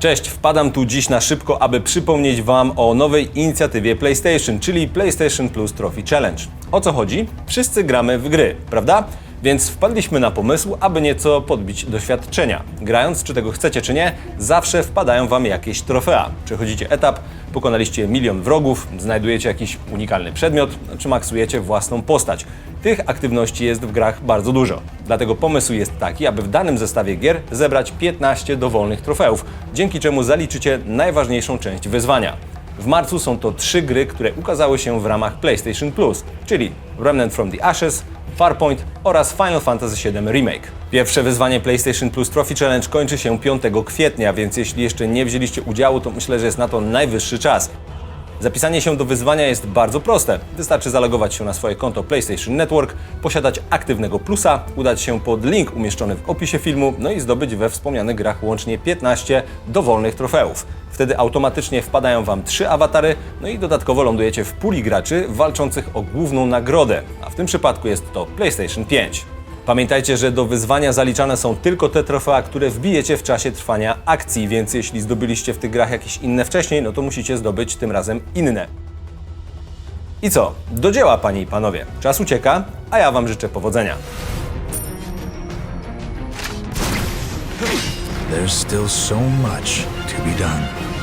Cześć, wpadam tu dziś na szybko, aby przypomnieć Wam o nowej inicjatywie PlayStation, czyli PlayStation Plus Trophy Challenge. O co chodzi? Wszyscy gramy w gry, prawda? Więc wpadliśmy na pomysł, aby nieco podbić doświadczenia. Grając, czy tego chcecie, czy nie, zawsze wpadają Wam jakieś trofea. Przechodzicie etap, pokonaliście milion wrogów, znajdujecie jakiś unikalny przedmiot, czy maksujecie własną postać. Tych aktywności jest w grach bardzo dużo. Dlatego pomysł jest taki, aby w danym zestawie gier zebrać 15 dowolnych trofeów, dzięki czemu zaliczycie najważniejszą część wyzwania. W marcu są to trzy gry, które ukazały się w ramach PlayStation Plus, czyli Remnant from the Ashes, Farpoint oraz Final Fantasy VII Remake. Pierwsze wyzwanie PlayStation Plus Trophy Challenge kończy się 5 kwietnia, więc jeśli jeszcze nie wzięliście udziału, to myślę, że jest na to najwyższy czas. Zapisanie się do wyzwania jest bardzo proste. Wystarczy zalogować się na swoje konto PlayStation Network, posiadać aktywnego plusa, udać się pod link umieszczony w opisie filmu, no i zdobyć we wspomnianych grach łącznie 15 dowolnych trofeów. Wtedy automatycznie wpadają Wam trzy awatary, no i dodatkowo lądujecie w puli graczy walczących o główną nagrodę, a w tym przypadku jest to PlayStation 5. Pamiętajcie, że do wyzwania zaliczane są tylko te trofea, które wbijecie w czasie trwania akcji, więc jeśli zdobyliście w tych grach jakieś inne wcześniej, no to musicie zdobyć tym razem inne. I co? Do dzieła, panie i panowie. Czas ucieka, a ja wam życzę powodzenia. There's still so much to be done.